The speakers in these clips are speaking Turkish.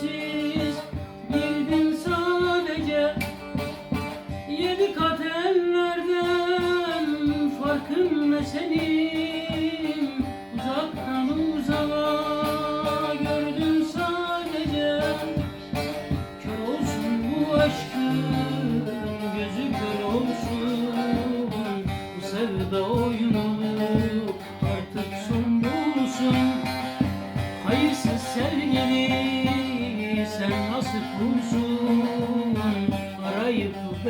antes.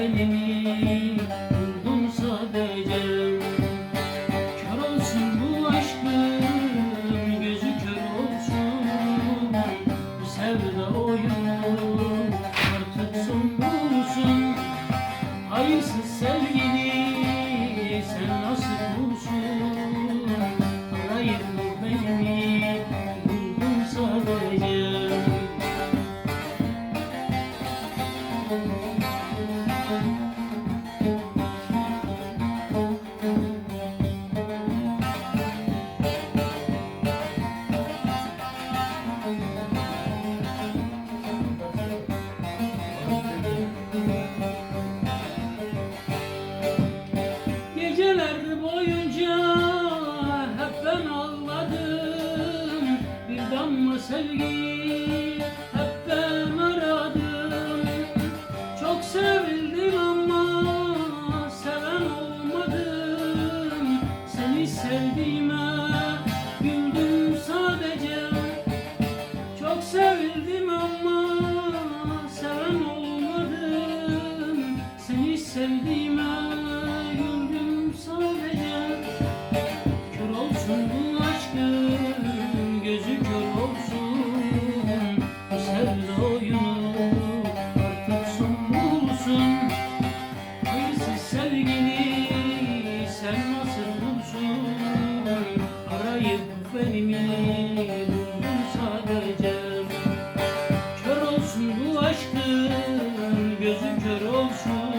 செய்யே sevgi hep de muradım Çok sevgi önümü sadece Kör olsun bu aşkın gözü kör olsun.